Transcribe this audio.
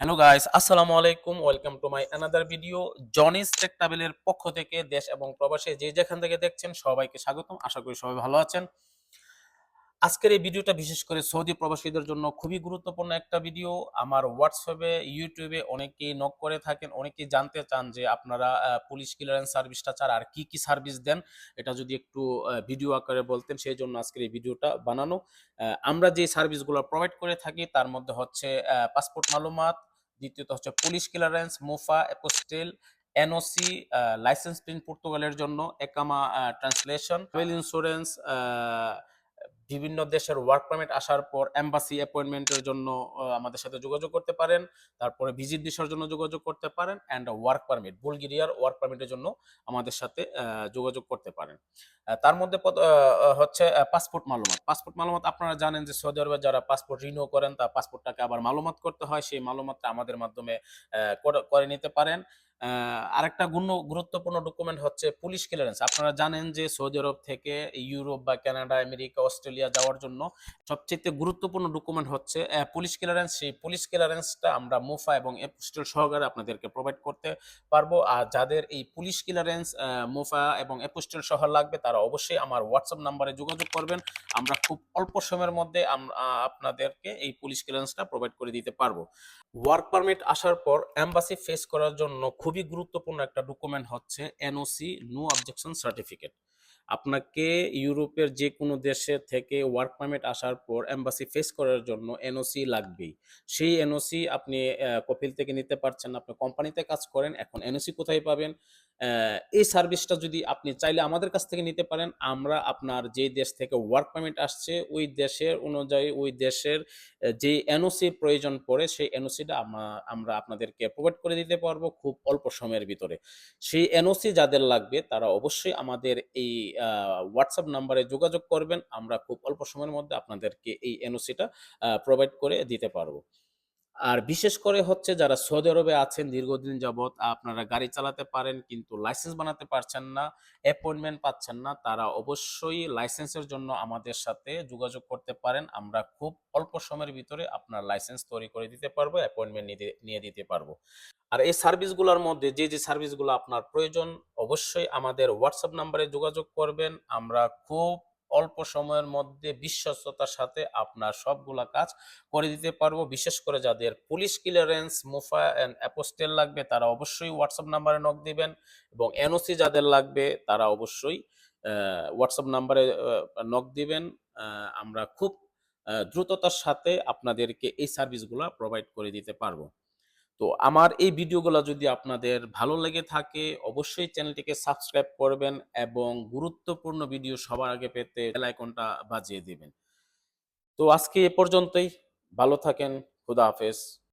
Hello guys আসসালামু আলাইকুম welcome to my another video Jony's tech ট্রাভেলের পক্ষ থেকে দেশ এবং প্রবাসে যে যেখান থেকে দেখছেন, সবাইকে স্বাগতম। আশা করি সবাই ভালো আছেন। আজকের এই ভিডিওটা বিশেষ করে সৌদি প্রবাসীদের জন্য খুবই গুরুত্বপূর্ণ একটা ভিডিও। আমার হোয়াটসঅ্যাপে ইউটিউবে অনেকেই নক করে থাকেন, অনেকেই জানতে চান যে আপনারা পুলিশ ক্লিয়ারেন্স সার্ভিসটা ছাড়া আর কি কি সার্ভিস দেন। এটা যদি একটু ভিডিও আকারে বলতেন, সেই জন্য আজকের এই ভিডিওটা বানানো। আমরা যে সার্ভিসগুলো প্রোভাইড করে থাকি, তার মধ্যে হচ্ছে পাসপোর্ট মালুমাত, দ্বিতীয়ত হচ্ছে police clearance MOFA apostille NOC licence print পর্তুগালের জন্য একামা ট্রান্সলেশন ট্রাভেল ইন্স্যুরেন্স বিভিন্ন দেশের ওয়ার্ক পারমিট আসার পর এম্বাসি অ্যাপয়েন্টমেন্টের জন্য আমাদের সাথে যোগাযোগ করতে পারেন। তারপরে ভিজিট ভিসার জন্য যোগাযোগ করতে পারেন অ্যান্ড ওয়ার্ক পারমিট বুলগেরিয়ার ওয়ার্ক পারমিটের জন্য আমাদের সাথে যোগাযোগ করতে পারেন। তার মধ্যে হচ্ছে পাসপোর্ট মালুমাত। পাসপোর্ট মালুমাত আপনারা জানেন যে সৌদি আরবে যারা পাসপোর্ট রিনিউ করেন, তার পাসপোর্টটাকে আবার মালুমাত করতে হয়। সেই মালুমাতটা আমাদের মাধ্যমে করে- নিতে পারেন। আরেকটা গুণ গুরুত্বপূর্ণ ডকুমেন্ট হচ্ছে পুলিশ ক্লিয়ারেন্স আপনারা জানেন যে সৌদি আরব থেকে ইউরোপ বা কানাডা, আমেরিকা, অস্ট্রেলিয়া যাওয়ার জন্য সবচেয়ে গুরুত্বপূর্ণ ডকুমেন্ট হচ্ছে পুলিশ ক্লিয়ারেন্স সেই পুলিশ ক্লিয়ারেন্সটা আমরা মুফা এবং এপোস্টেল সহকারে আপনাদেরকে প্রোভাইড করতে পারব। আর যাদের এই পুলিশ ক্লিয়ারেন্স মুফা এবং এপোস্টেল সহ লাগবে, তারা অবশ্যই আমার হোয়াটসঅ্যাপ নাম্বারে যোগাযোগ করবেন। আমরা খুব অল্প সময়ের মধ্যে আপনাদেরকে এই পুলিশ ক্লিয়ারেন্সটা প্রোভাইড করে দিতে পারব। ওয়ার্ক পারমিট আসার পর এম্বাসি ফেস করার জন্য খুবই গুরুত্বপূর্ণ একটা ডকুমেন্ট হচ্ছে এনওসি নো অবজেকশন সার্টিফিকেট আপনাকে ইউরোপের যে কোনো দেশে থেকে ওয়ার্ক পারমিট আসার পর এম্বাসি ফেস করার জন্য এনওসি লাগবেই। সেই এনওসি আপনি কপিল থেকে নিতে পারছেন, আপনি কোম্পানিতে কাজ করেন, এখন এনওসি কোথায় পাবেন? এই সার্ভিসটা যদি আপনি চাইলে আমাদের কাছ থেকে নিতে পারেন, আমরা আপনার যে দেশ থেকে ওয়ার্ক পারমিট আসছে, ওই দেশের অনুযায়ী, ওই দেশের যে এনওসি প্রয়োজন পড়ে, সেই এনওসিটা আমরা আপনাদেরকে প্রোভাইড করে দিতে পারব খুব অল্প সময়ের ভিতরে। সেই এনওসি যাদের লাগবে, তারা অবশ্যই আমাদের এই হোয়াটসঅ্যাপ নাম্বারে যোগাযোগ করবেন, আমরা খুব অল্প সময়ের মধ্যে আপনাদেরকে এই এনওসিটা প্রোভাইড করে দিতে পারব। আর বিশেষ করে হচ্ছে যারা সৌদি আরবে আছেন, দীর্ঘদিন যাবৎ আপনারা গাড়ি চালাতে পারেন কিন্তু লাইসেন্স বানাতে পারছেন না অ্যাপয়েন্টমেন্ট পাচ্ছেন না, তারা অবশ্যই লাইসেন্সের জন্য আমাদের সাথে যোগাযোগ করতে পারেন। আমরা খুব অল্প সময়ের ভিতরে আপনার লাইসেন্স তৈরি করে দিতে পারব অ্যাপয়েন্টমেন্ট নিয়ে দিতে পারব। আর এই সার্ভিসগুলোর মধ্যে যে যে সার্ভিসগুলো আপনার প্রয়োজন, অবশ্যই আমাদের হোয়াটসঅ্যাপ নাম্বারে যোগাযোগ করবেন। আমরা খুব অল্প সময়ের মধ্যে বিশ্বস্ততার সাথে আপনার সবগুলা কাজ করে দিতে পারব। বিশেষ করে যাদের police clearance MOFA and apostille লাগবে, তারা অবশ্যই হোয়াটসঅ্যাপ নাম্বারে নক দিবেন এবং এনওসি যাদের লাগবে, তারা অবশ্যই হোয়াটসঅ্যাপ নাম্বারে নক দিবেন। আমরা খুব দ্রুততার সাথে আপনাদেরকে এই সার্ভিসগুলো প্রোভাইড করে দিতে পারব। তো আমার এই ভিডিওগুলো যদি আপনাদের ভালো লেগে থাকে, অবশ্যই চ্যানেলটিকে সাবস্ক্রাইব করবেন এবং গুরুত্বপূর্ণ ভিডিও সবার আগে পেতে বেল আইকনটা বাজিয়ে দিবেন। তো আজকে এ পর্যন্তই। ভালো থাকেন। খুদা হাফেজ।